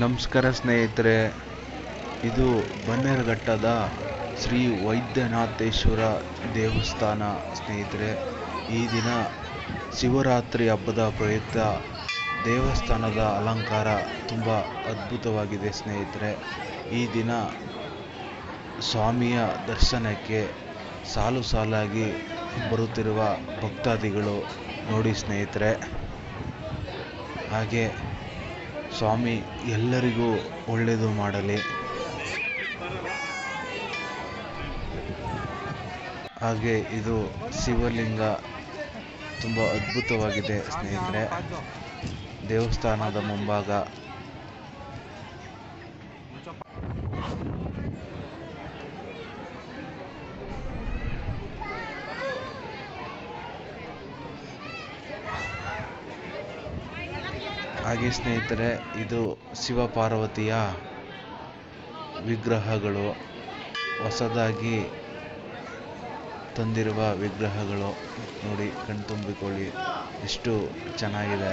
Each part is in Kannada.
ನಮಸ್ಕಾರ ಸ್ನೇಹಿತರೆ, ಇದು ಬನ್ನೇರುಘಟ್ಟದ ಶ್ರೀ ವೈದ್ಯನಾಥೇಶ್ವರ ದೇವಸ್ಥಾನ ಸ್ನೇಹಿತರೆ. ಈ ದಿನ ಶಿವರಾತ್ರಿ ಹಬ್ಬದ ಪ್ರಯುಕ್ತ ದೇವಸ್ಥಾನದ ಅಲಂಕಾರ ತುಂಬ ಅದ್ಭುತವಾಗಿದೆ ಸ್ನೇಹಿತರೆ. ಈ ದಿನ ಸ್ವಾಮಿಯ ದರ್ಶನಕ್ಕೆ ಸಾಲು ಸಾಲಾಗಿ ಬರುತ್ತಿರುವ ಭಕ್ತಾದಿಗಳು ನೋಡಿ ಸ್ನೇಹಿತರೆ. ಹಾಗೆ ಸ್ವಾಮಿ ಎಲ್ಲರಿಗೂ ಒಳ್ಳೆಯದು ಮಾಡಲಿ. ಹಾಗೆ ಇದು ಶಿವಲಿಂಗ ತುಂಬ ಅದ್ಭುತವಾಗಿದೆ ಸ್ನೇಹಿತರೆ. ದೇವಸ್ಥಾನದ ಮುಂಭಾಗ. ಹಾಗೆ ಸ್ನೇಹಿತರೆ ಇದು ಶಿವ ಪಾರ್ವತಿಯ ವಿಗ್ರಹಗಳು. ಹೊಸದಾಗಿ ತಂದಿರುವ ವಿಗ್ರಹಗಳು. ನೋಡಿ ಕಣ್ತುಂಬಿಕೊಳ್ಳಿ ಎಷ್ಟು ಚೆನ್ನಾಗಿದೆ.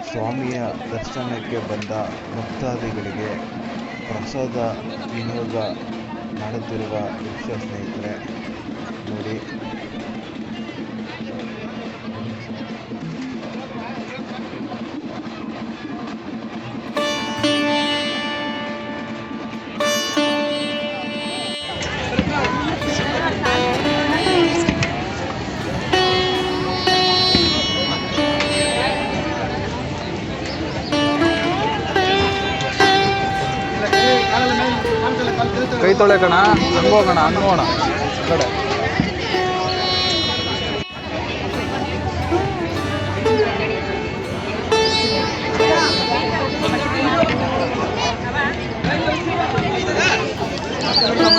ಸ್ವಾಮಿಯ ದರ್ಶನಕ್ಕೆ ಬಂದ ಭಕ್ತಾದಿಗಳಿಗೆ ಪ್ರಸಾದ ವಿನಿಯೋಗ ಮಾಡುತ್ತಿರುವ ದೃಶ್ಯ ಸ್ನೇಹಿತರೆ ನೋಡಿ. ಕೈ ತೊಳೆಕಣ ಹಂಗೆ ಹೋಗೋಣ ಹಂಗೆ ಹೋಗೋಣ ಈ ಕಡೆ Thank